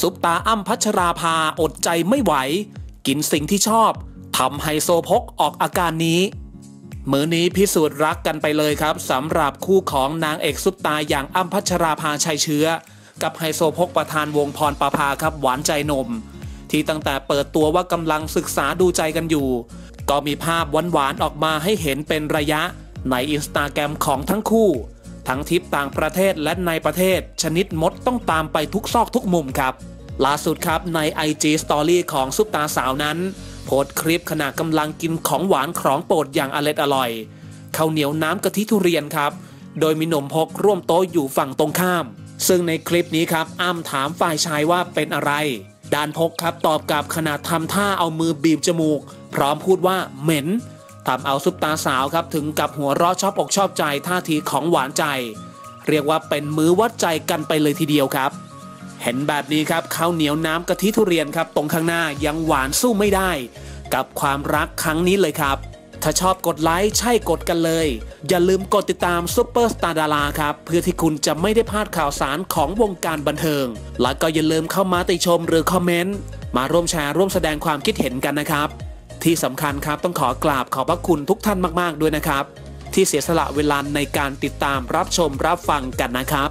ซุปตาอ้ำพัชราภาอดใจไม่ไหว กินสิ่งที่ชอบทำไฮโซพกออกอาการนี้ มือนี้พิสูจน์รักกันไปเลยครับสำหรับคู่ของนางเอกซุปตาอย่างอ้ำพัชราภาชัยเชื้อ กับไฮโซพกประธานวงพรประภาครับหวานใจนม ที่ตั้งแต่เปิดตัวว่ากำลังศึกษาดูใจกันอยู่ ก็มีภาพหวานๆออกมาให้เห็นเป็นระยะในอินสตาแกรมของทั้งคู่ ทั้งทริปต่างประเทศและในประเทศ ชนิดมดต้องตามไปทุกซอกทุกมุมครับ ล่าสุดครับใน IG Story ของซุปตาสาวนั้น โพสคลิปขณะกำลังกินของหวานของโปรดอย่างอร็ดอร่อยข้าวเหนียวน้ำกะทิทุเรียนครับ โดยมีหนุ่มพกร่วมโต๊ะอยู่ฝั่งตรงข้าม ซึ่งในคลิปนี้ครับอ้ำถามฝ่ายชายว่าเป็นอะไรด้านพกครับตอบกลับขณะทำท่าเอามือบีบจมูก พร้อมพูดว่าเหม็น ทำเอาซุปตาสาวครับถึงกับหัวเราะชอบอกชอบใจท่าทีของหวานใจ เรียกว่าเป็นมือวัดใจกันไปเลยทีเดียวครับ เห็นแบบนี้ครับข้าวเหนียวน้ำกะทิทุเรียนครับ ตรงข้างหน้ายังหวานสู้ไม่ได้ กับความรักครั้งนี้เลยครับ ถ้าชอบกดไลค์ใช่กดกันเลย อย่าลืมกดติดตามซุปเปอร์สตาร์ดาราครับ เพื่อที่คุณจะไม่ได้พลาดข่าวสารของวงการบันเทิง แล้วก็อย่าลืมเข้ามาติชมหรือคอมเมนต์มาร่วมแชร์ร่วมแสดงความคิดเห็นกันนะครับ ที่สำคัญครับต้องขอกราบขอบพระคุณทุกท่านมาก ๆ ด้วยนะครับ ที่เสียสละเวลาในการติดตามรับชมรับฟังกันนะครับ